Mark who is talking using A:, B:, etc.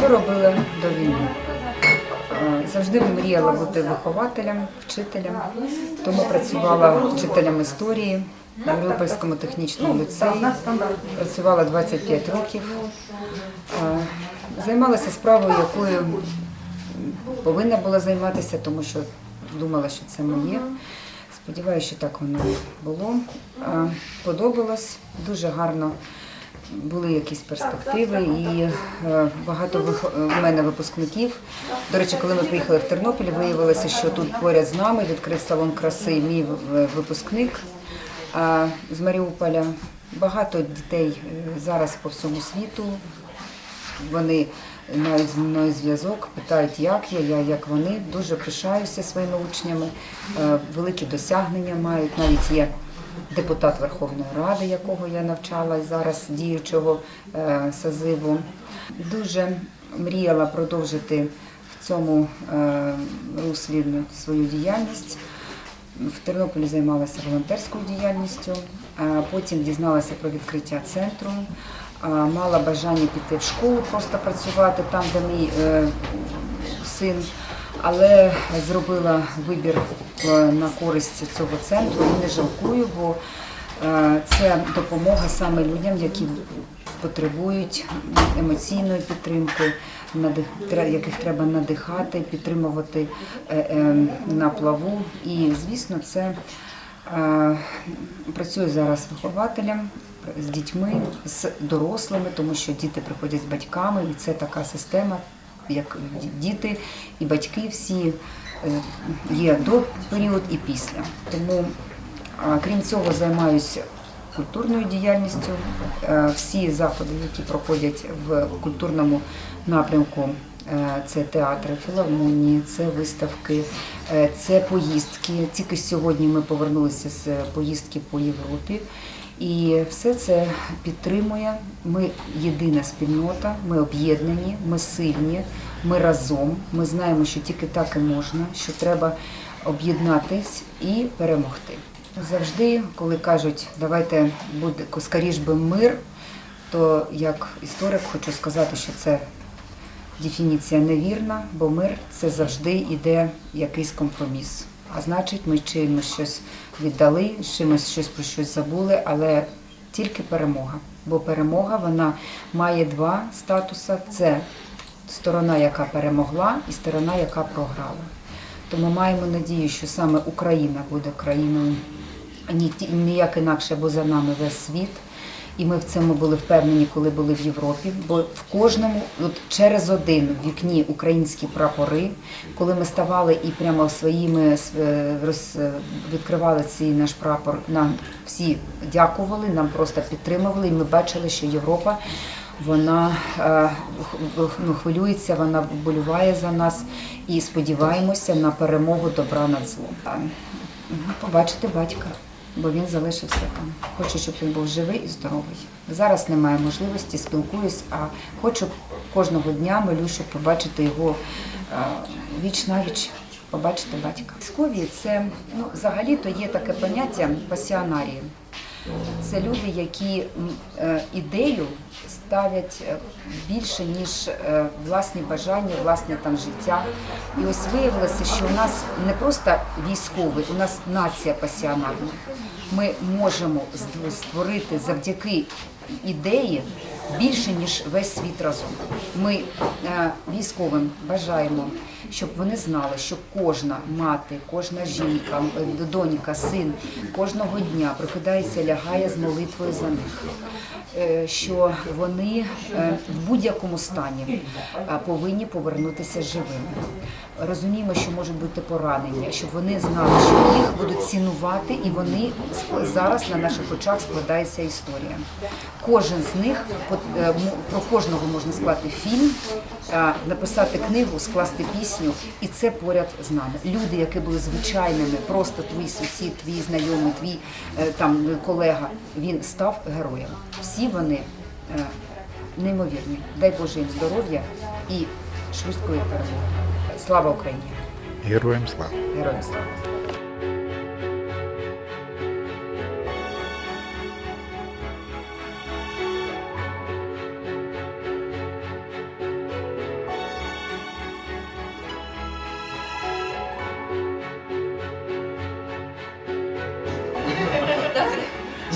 A: Що робила до війни? Е, Завжди мріяла бути вихователем, вчителем, тому працювала вчителем історії на Маріупольському технічному ліцеї. Працювала 25 років. Е, Займалася справою, якою повинна була займатися, тому що думала, що це моє. Сподіваюся, що так воно було. Е, Подобалось, дуже гарно були якісь перспективи і е, багато у мене випускників. До речі, коли ми приїхали в Тернопіль, виявилося, що тут поряд з нами відкрив салон краси мій випускник з Маріуполя. Багато дітей е, зараз по всьому світу. Вони мають зі мною зв'язок, питають, як я, я, як вони. Дуже пишаюся своїми учнями, е, великі досягнення мають. Навіть є депутат Верховної Ради, якого я навчала зараз діючого е, созиву. Дуже мріяла продовжити в цьому е, руслі свою діяльність. В Тернополі займалася волонтерською діяльністю, потім дізналася про відкриття центру, мала бажання піти в школу, просто працювати там, де мій е, син, але зробила вибір е, на користь цього центру і не жалкую, бо е, це допомога саме людям, які потребують емоційної підтримки, яких треба надихати, підтримувати е, на плаву. І, звісно, це працюю зараз вихователем з дітьми, з дорослими, тому що діти приходять з батьками, і це така система, як діти і батьки всі е, є до період і після. Тому Крім цього, займаюся культурною діяльністю. Е, Всі заходи, які проходять в культурному напрямку, це театри, філармонії, це виставки, е, це поїздки. Тільки сьогодні ми повернулися з поїздки по Європі. І все це підтримує. Ми єдина спільнота, ми об'єднані, ми сильні, ми разом. Ми знаємо, що тільки так і можна, що треба об'єднатись і перемогти. Завжди, коли кажуть, давайте буде скоріш би мир, то як історик хочу сказати, що це дефініція невірна, бо мир це завжди йде якийсь компроміс. А значить, ми чимось щось віддали, чимось щось про щось забули, але тільки перемога. Бо перемога вона має два статуси: це сторона, яка перемогла, і сторона, яка програла. То ми маємо надію, що саме Україна буде країною ніяк інакше, бо за нами весь світ. І ми в цьому були впевнені, коли були в Європі. Бо в кожному, от через один в вікні українські прапори, коли ми ставали і прямо своїми е, роз, е, відкривали цей наш прапор, нам всі дякували, нам просто підтримували, і ми бачили, що Європа вона е, ну, хвилюється, вона болюває за нас. І сподіваємося на перемогу добра над злом. Побачити батька, бо він залишився там. Хочу, щоб він був живий і здоровий. Зараз немає можливості, спілкуюсь, а хочу кожного дня щоб побачити його е, віч на віч, побачити батька. Військові це ну, взагалі-то є таке поняття пасіонарії. Це люди, які е, ідею ставлять е, більше, ніж е, власні бажання, власне там життя. І ось виявилося, що у нас не просто військовий, у нас нація пасіонарна. Ми можемо ст- створити завдяки ідеї більше, ніж весь світ разом. Ми е, військовим бажаємо, щоб вони знали, що кожна мати, кожна жінка, е, донька, син кожного дня прокидається, лягає з молитвою за них. Е, Що вони в будь-якому стані повинні повернутися живими. Розуміємо, що можуть бути поранення, щоб вони знали, що їх будуть цінувати, і вони зараз на наших очах складається історія. Кожен з них по- м- про кожного можна склати фільм, е, написати книгу, скласти пісню, і це поряд з нами. Люди, які були звичайними, просто твій сусід, твій знайомий, твій е, там колега, він став героєм. Всі вони е, неймовірні. Дай Боже їм здоров'я і швидкої перемоги. Слава Україні!
B: Героям слава!
A: Героям слава!